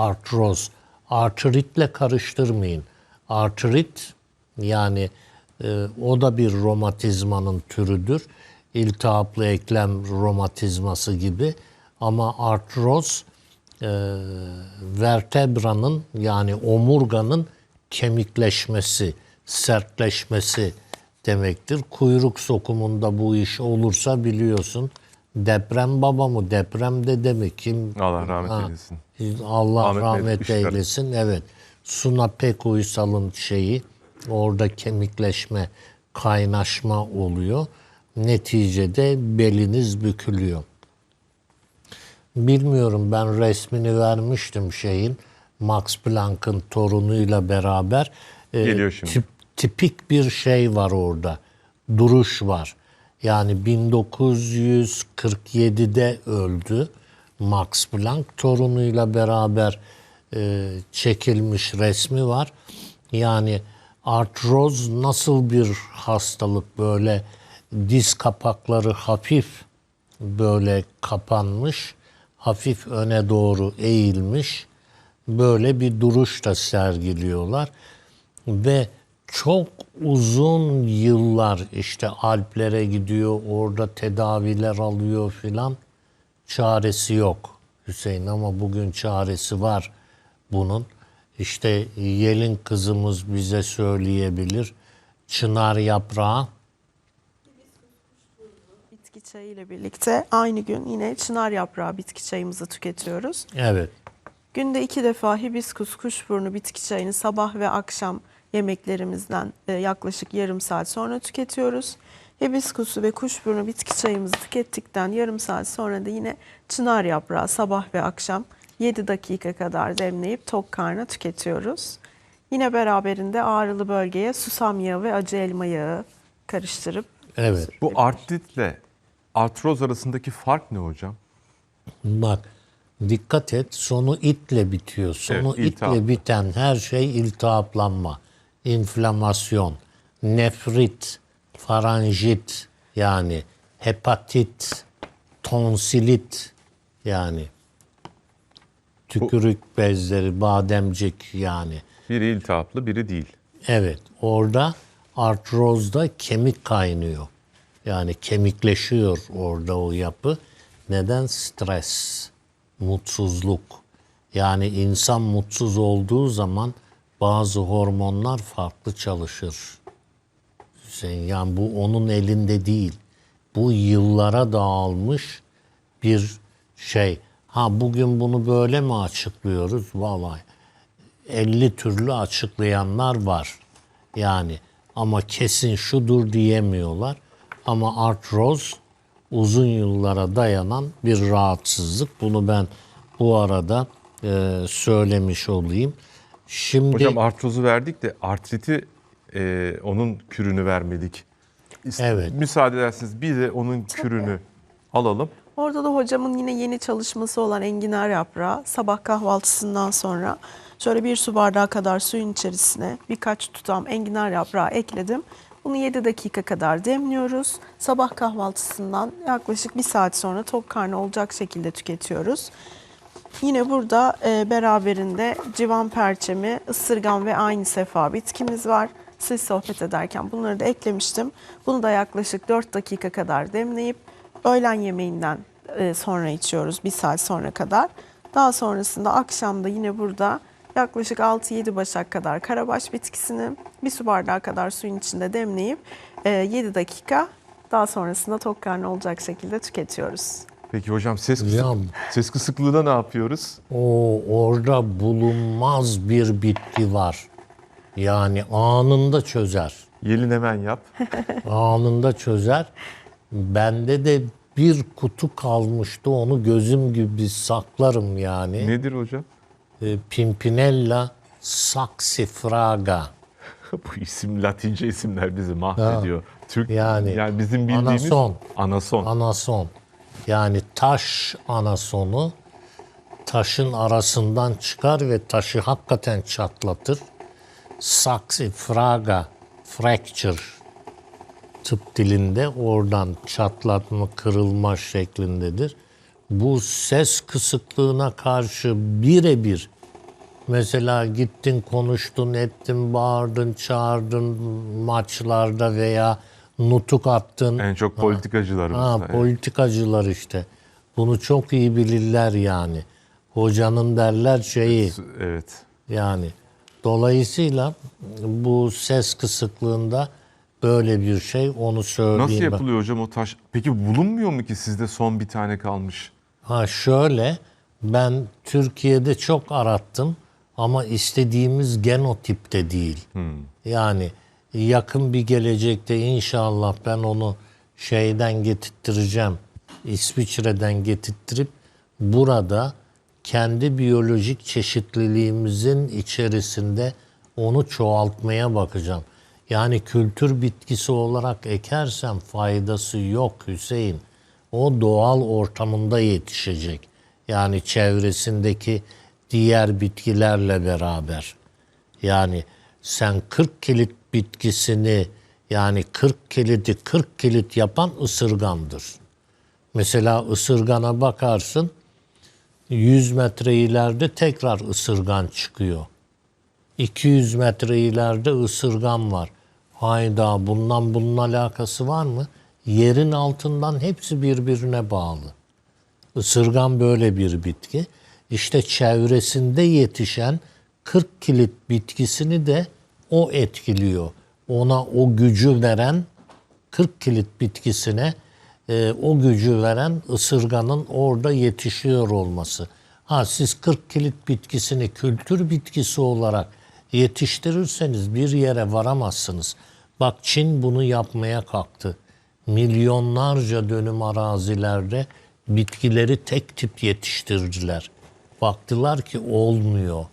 artroz. Artritle karıştırmayın. Artrit yani e, o da bir romatizmanın türüdür. İltihaplı eklem romatizması gibi. Ama artroz e, vertebranın yani omurganın kemikleşmesi, sertleşmesi demektir. Kuyruk sokumunda bu iş olursa biliyorsun deprem baba mı deprem dede mi kim Allah rahmet Ha, eylesin. Allah Ahmet rahmet eylesin. Evet. Suna pek uysalın şeyi orada kemikleşme, kaynaşma oluyor. Neticede beliniz bükülüyor. Bilmiyorum ben resmini vermiştim şeyin Max Planck'ın torunuyla beraber. Ee, Geliyor şimdi. tip- tipik bir şey var orada. Duruş var. Yani 1947'de öldü Max Planck. Torunuyla beraber e, çekilmiş resmi var. Yani artroz nasıl bir hastalık böyle diz kapakları hafif böyle kapanmış, hafif öne doğru eğilmiş böyle bir duruş da sergiliyorlar ve çok uzun yıllar işte Alplere gidiyor, orada tedaviler alıyor filan. Çaresi yok Hüseyin ama bugün çaresi var bunun. İşte Yelin kızımız bize söyleyebilir. Çınar yaprağı Bitki çayı ile birlikte aynı gün yine çınar yaprağı bitki çayımızı tüketiyoruz. evet Günde iki defa hibiskus kuşburnu bitki çayını sabah ve akşam yemeklerimizden e, yaklaşık yarım saat sonra tüketiyoruz. Hibiskusu ve kuşburnu bitki çayımızı tükettikten yarım saat sonra da yine çınar yaprağı sabah ve akşam 7 dakika kadar demleyip tok karna tüketiyoruz. Yine beraberinde ağrılı bölgeye susam yağı ve acı elma yağı karıştırıp evet. Bu artritle artroz arasındaki fark ne hocam? Bak dikkat et sonu itle bitiyor. Sonu Evet, iltihap. itle biten her şey iltihaplanma, inflamasyon, nefrit, faranjit yani hepatit, tonsilit yani tükürük bezleri, bademcik yani. Biri iltihaplı, biri değil. Evet, orada artrozda kemik kaynıyor. Yani kemikleşiyor orada o yapı. Neden? Stres, mutsuzluk. Yani insan mutsuz olduğu zaman bazı hormonlar farklı çalışır. Hüseyin, yani bu onun elinde değil. Bu yıllara dağılmış bir şey. Ha bugün bunu böyle mi açıklıyoruz? Vallahi 50 türlü açıklayanlar var. Yani ama kesin şudur diyemiyorlar. Ama artroz uzun yıllara dayanan bir rahatsızlık. Bunu ben bu arada e, söylemiş olayım. Şimdi Hocam artrozu verdik de artriti e, onun kürünü vermedik. İst- Evet. Müsaade ederseniz bir de onun kürünü alalım. Orada da hocamın yine yeni çalışması olan enginar yaprağı sabah kahvaltısından sonra şöyle bir su bardağı kadar suyun içerisine birkaç tutam enginar yaprağı ekledim. Bunu 7 dakika kadar demliyoruz. Sabah kahvaltısından yaklaşık bir saat sonra tok karnı olacak şekilde tüketiyoruz. Yine burada e, beraberinde civan perçemi, ısırgan ve aynı sefa bitkimiz var. Siz sohbet ederken bunları da eklemiştim. Bunu da yaklaşık 4 dakika kadar demleyip öğlen yemeğinden e, sonra içiyoruz bir saat sonra kadar. Daha sonrasında akşamda yine burada yaklaşık 6-7 başak kadar karabaş bitkisini bir su bardağı kadar suyun içinde demleyip e, 7 dakika daha sonrasında tok karnı olacak şekilde tüketiyoruz. Peki hocam ses, kısık, Ya- ses kısıklığında ne yapıyoruz? o orada bulunmaz bir bitki var. Yani anında çözer. Yelin hemen yap. anında çözer. Bende de bir kutu kalmıştı. Onu gözüm gibi saklarım yani. Nedir hocam? E, Pimpinella saxifraga. Bu isim Latince isimler bizi mahvediyor. Türk Yani yani bizim bildiğimiz anason. anason. Anason. Yani taş anasonu taşın arasından çıkar ve taşı hakikaten çatlatır. Saxifraga fracture tıp dilinde oradan çatlatma, kırılma şeklindedir. Bu ses kısıklığına karşı birebir Mesela gittin konuştun ettin bağırdın çağırdın maçlarda veya nutuk attın. En çok politikacılarımız. Ha, evet. politikacılar işte. Bunu çok iyi bilirler yani. Hocanın derler şeyi Evet. yani. Dolayısıyla bu ses kısıklığında böyle bir şey onu söyleyeyim. Nasıl ben. yapılıyor hocam o taş? Peki bulunmuyor mu ki sizde son bir tane kalmış? Ha şöyle ben Türkiye'de çok arattım ama istediğimiz genotipte değil. Yani yakın bir gelecekte inşallah ben onu şeyden getirttireceğim. İsviçre'den getirttirip burada kendi biyolojik çeşitliliğimizin içerisinde onu çoğaltmaya bakacağım. Yani kültür bitkisi olarak ekersem faydası yok Hüseyin. O doğal ortamında yetişecek. Yani çevresindeki diğer bitkilerle beraber. Yani sen 40 kilit bitkisini yani 40 kilidi 40 kilit yapan ısırgandır. Mesela ısırgana bakarsın 100 metre ileride tekrar ısırgan çıkıyor. 200 metre ileride ısırgan var. Hayda bundan bunun alakası var mı? Yerin altından hepsi birbirine bağlı. Isırgan böyle bir bitki. İşte çevresinde yetişen 40 kilit bitkisini de o etkiliyor. Ona o gücü veren 40 kilit bitkisine e, o gücü veren ısırganın orada yetişiyor olması. Ha siz 40 kilit bitkisini kültür bitkisi olarak yetiştirirseniz bir yere varamazsınız. Bak Çin bunu yapmaya kalktı. Milyonlarca dönüm arazilerde bitkileri tek tip yetiştirdiler. Baktılar ki olmuyor.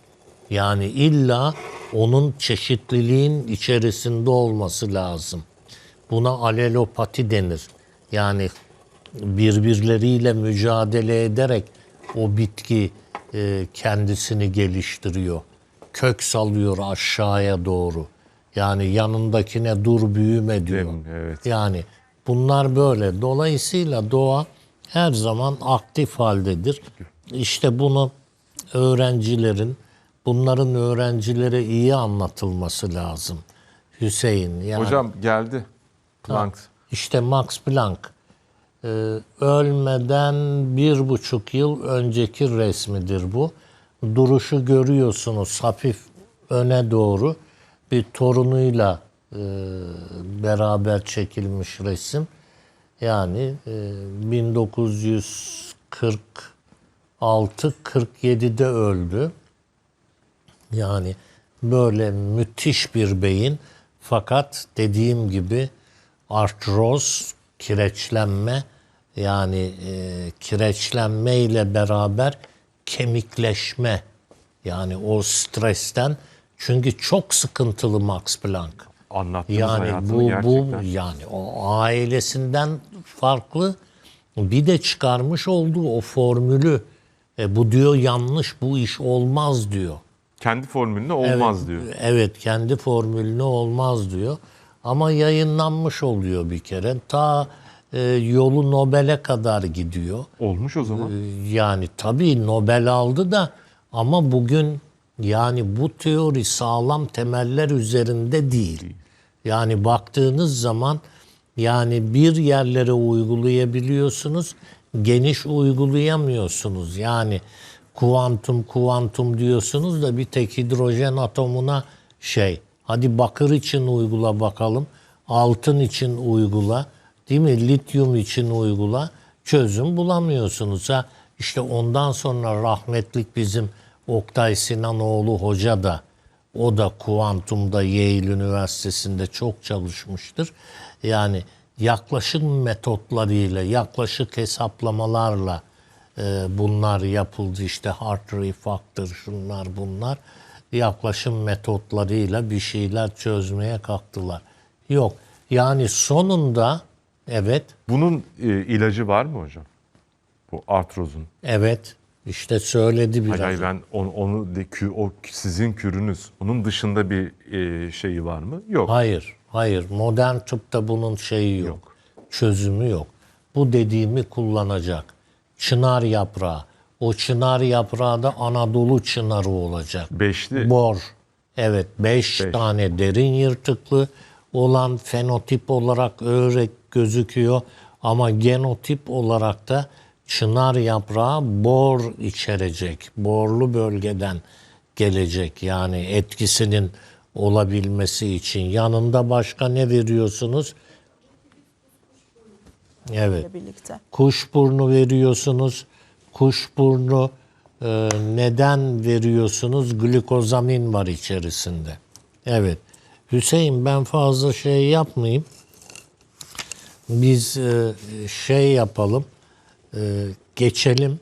Yani illa onun çeşitliliğin içerisinde olması lazım. Buna alelopati denir. Yani birbirleriyle mücadele ederek o bitki e, kendisini geliştiriyor. Kök salıyor aşağıya doğru. Yani yanındakine dur büyüme diyor. Evet. Yani bunlar böyle. Dolayısıyla doğa her zaman aktif haldedir. İşte bunu öğrencilerin, bunların öğrencilere iyi anlatılması lazım. Hüseyin. Yani Hocam geldi. Planck. İşte Max Planck e, ölmeden bir buçuk yıl önceki resmidir bu. Duruşu görüyorsunuz hafif öne doğru bir torunuyla e, beraber çekilmiş resim. Yani e, 1946-47'de öldü. Yani böyle müthiş bir beyin fakat dediğim gibi artroz, kireçlenme yani e, kireçlenme ile beraber kemikleşme yani o stresten çünkü çok sıkıntılı Max Planck. Anlattınız Yani bu gerçekten. bu yani o ailesinden farklı bir de çıkarmış olduğu o formülü e, bu diyor yanlış bu iş olmaz diyor. Kendi formülüne olmaz evet, diyor. Evet kendi formülüne olmaz diyor. Ama yayınlanmış oluyor bir kere. Ta e, yolu Nobel'e kadar gidiyor. Olmuş o zaman. Yani tabii Nobel aldı da ama bugün yani bu teori sağlam temeller üzerinde değil. Yani baktığınız zaman yani bir yerlere uygulayabiliyorsunuz, geniş uygulayamıyorsunuz. Yani kuantum kuantum diyorsunuz da bir tek hidrojen atomuna şey. Hadi bakır için uygula bakalım, altın için uygula, değil mi? Lityum için uygula. Çözüm bulamıyorsunuz ha. İşte ondan sonra rahmetlik bizim Oktay Sinanoğlu hoca da o da kuantumda Yale Üniversitesi'nde çok çalışmıştır. Yani yaklaşım metotlarıyla, yaklaşık hesaplamalarla e, bunlar yapıldı. İşte Hartree factor şunlar bunlar. Yaklaşım metotlarıyla bir şeyler çözmeye kalktılar. Yok. Yani sonunda evet, Bunun e, ilacı var mı hocam? Bu artrozun. evet işte söyledi biraz. Hayır, hayır ben onu, onu de, o sizin kürünüz. Onun dışında bir e, şeyi var mı? Yok. Hayır, hayır. Modern tıpta bunun şeyi yok. Çözümü yok. Bu dediğimi kullanacak. Çınar yaprağı, O çınar yaprağı da Anadolu çınarı olacak. Beşli. Bor. Evet 5 Beş. tane derin yırtıklı olan fenotip olarak öğrek gözüküyor ama genotip olarak da çınar yaprağı bor içerecek. Borlu bölgeden gelecek yani etkisinin olabilmesi için. Yanında başka ne veriyorsunuz? Evet. birlikte. Kuşburnu veriyorsunuz. Kuşburnu e, neden veriyorsunuz? Glikozamin var içerisinde. Evet. Hüseyin ben fazla şey yapmayayım. Biz e, şey yapalım. e, geçelim